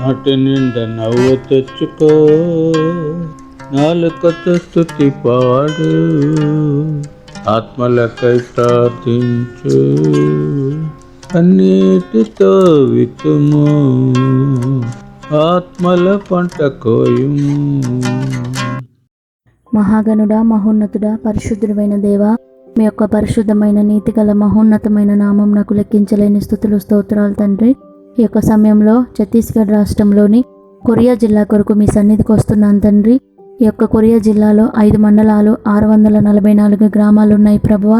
నాటి నిండా నవ్వు తెచ్చుకో. నాలుకతో స్థుతి పాడు. ఆత్మలకై ప్రార్థించు. అన్నిటితో వితుము ఆత్మల పంట కోయుము. మహాగణుడా మహోన్నతుడా పరిశుద్ధుడైన దేవా మీ యొక్క పరిశుద్ధమైన నీతిగల మహోన్నతమైన నామం నాకు లెక్కించలేని స్థుతులు స్తోత్రాలు తండ్రి. ఈ యొక్క సమయంలో ఛత్తీస్గఢ్ రాష్ట్రంలోని కొరియా జిల్లా కొరకు మీ సన్నిధికి వస్తున్నాను తండ్రి. ఈ యొక్క కొరియా జిల్లాలో ఐదు మండలాలు ఆరు వందల నలభై నాలుగు గ్రామాలు ఉన్నాయి ప్రభువ.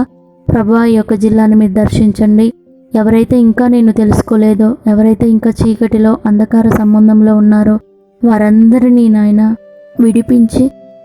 ప్రభువ ఈ యొక్క జిల్లాను మీరు దర్శించండి. ఎవరైతే ఇంకా నేను తెలుసుకోలేదో ఎవరైతే ఇంకా చీకటిలో అంధకార సంబంధంలో ఉన్నారో వారందరినీ నాయన విడిపించి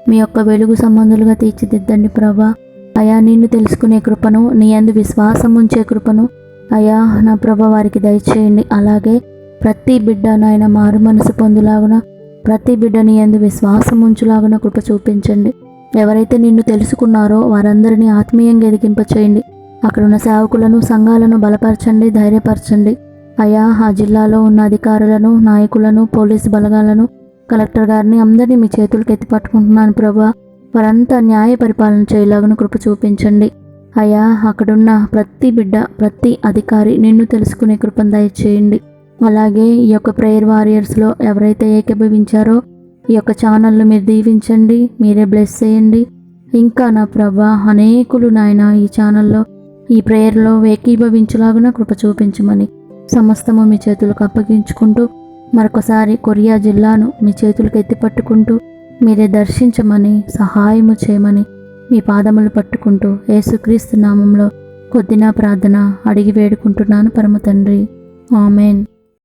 మీ యొక్క వెలుగు సంబంధులుగా తీర్చిదిద్దండి ప్రభా అయా నిన్ను తెలుసుకునే కృపను నీ అందు విశ్వాసం ఉంచే కృపను అయ్యా నా ప్రభ వారికి దయచేయండి. అలాగే ప్రతి బిడ్డ నాయన మారు మనసు పొందులాగున ప్రతి బిడ్డని ఎందు విశ్వాసం ఉంచులాగున కృప చూపించండి. ఎవరైతే నిన్ను తెలుసుకున్నారో వారందరినీ ఆత్మీయంగా ఎదిగింపచేయండి. అక్కడ అక్కడున్న సేవకులను సంఘాలను బలపరచండి ధైర్యపరచండి. అయా ఆ జిల్లాలో ఉన్న అధికారులను నాయకులను పోలీసు బలగాలను కలెక్టర్ గారిని అందరినీ మీ చేతులకు ఎత్తి పట్టుకుంటున్నాను ప్రభా. వారంతా న్యాయ పరిపాలన చేయలాగున కృప చూపించండి. అయా అక్కడున్న ప్రతి బిడ్డ ప్రతి అధికారి నిన్ను తెలుసుకునే కృపను దయచేయండి. అలాగే ఈ యొక్క ప్రేయర్ వారియర్స్లో ఎవరైతే ఏకీభవించారో ఈ యొక్క ఛానల్ను మీరు దీవించండి మీరే బ్లెస్ చేయండి. ఇంకా నా ప్రభా అనేకులు నాయన ఈ ఛానల్లో ఈ ప్రేయర్లో ఏకీభవించులాగున కృప చూపించమని సమస్తము మీ చేతులకు అప్పగించుకుంటూ మరొకసారి కొరియా జిల్లాను మీ చేతులకు ఎత్తిపట్టుకుంటూ మీరే దర్శించమని సహాయము చేయమని మీ పాదములు పట్టుకుంటూ యేసుక్రీస్తు నామంలో కొద్దినా ప్రార్థన అడిగి వేడుకుంటున్నాను పరమ తండ్రి ఆమెన్.